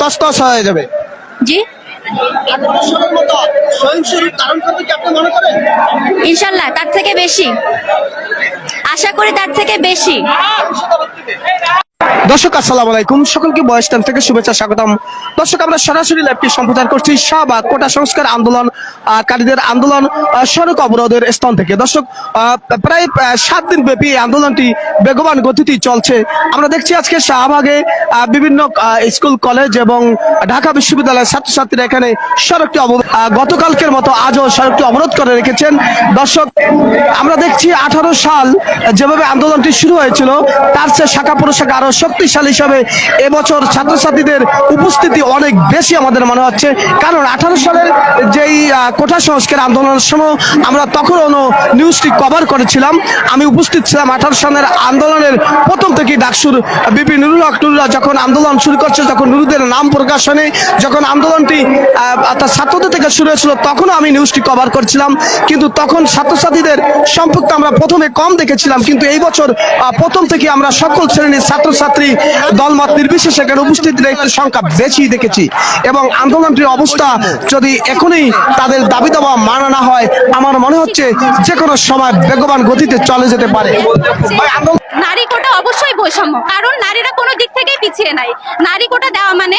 তছনছ হয়ে যাবে। জি। ইনশাল্লাহ তার থেকে বেশি। আশা করি তার থেকে বেশি। দর্শক, আসসালামু আলাইকুম। সকলকে বয়স টাইম থেকে শুভেচ্ছা, স্বাগতম। দর্শক, আমরা সরাসরি লাইভটি সম্প্রচার করছি শাহবাগ কোটা সংস্কার আন্দোলন কারীদের আন্দোলন সড়ক অবরোধের স্থান থেকে। দর্শক প্রায় সাত দিন ব্যাপী এই আন্দোলনটি বেগবান গতিতেই চলছে। আমরা দেখছি আজকে শাহবাগে বিভিন্ন স্কুল, কলেজ এবং ঢাকা বিশ্ববিদ্যালয়ের ছাত্রছাত্রীরা এখানে সড়কটি অবরোধ গতকালকের মতো আজও সড়কটি অবরোধ করে রেখেছেন। দর্শক, আমরা দেখছি আঠারো সাল যেভাবে আন্দোলনটি শুরু হয়েছিল, তার চেয়ে শাখা প্রশাখা আরও শক্তিশালী হিসাবে এবছর ছাত্রছাত্রীদের উপস্থিতি অনেক বেশি আমাদের মনে হচ্ছে। কারণ আঠারো সালের যেই কোঠা সংস্কার আন্দোলনের সময় আমরা তখনও নিউজটি কভার করেছিলাম। আমি উপস্থিত ছিলাম আঠারো সালের আন্দোলনের প্রথম থেকে ডাকসুর বিপি নুরুল হক যখন আন্দোলন শুরু করছে, যখন নুরুদের নাম প্রকাশনে যখন আন্দোলনটি অর্থাৎ ছাত্রদের থেকে শুরু হয়েছিল, তখনও আমি নিউজটি কভার করছিলাম। কিন্তু তখন ছাত্রছাত্রীদের সম্পর্কে আমরা প্রথমে কম দেখেছিলাম। কিন্তু এই বছর প্রথম থেকে আমরা সকল শ্রেণির ছাত্রছাত্রী দলমত নির্বিশেষে এখানে উপস্থিতির একটু সংখ্যা বেশি দেখেছি। এবং আন্দোলনটির অবস্থা যদি এখনই তাদের দাবি দাবা মানা না হয় আমার মনে হচ্ছে যে কোনো সময় বেগবান গতিতে চলে যেতে পারে। নারী কোটা অবশ্যই বৈষম্য কারণ নারীরা কোনো দিক থেকেই পিছিয়ে নাই। নারী কোটা দেওয়া মানে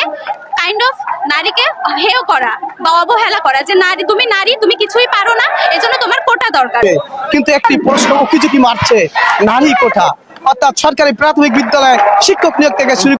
কাইন্ড অফ নারীকে হেয় করা বা অবহেলা করা যে নারী তুমি নারী তুমি কিছুই পারো না এজন্য তোমার কোটা দরকার। কিন্তু একটি প্রশ্ন উকিঝুঁকি মারছে নারী কোঠা অর্থাৎ সরকারি প্রাথমিক বিদ্যালয়ে শিক্ষক নিয়োগ থেকে শুরু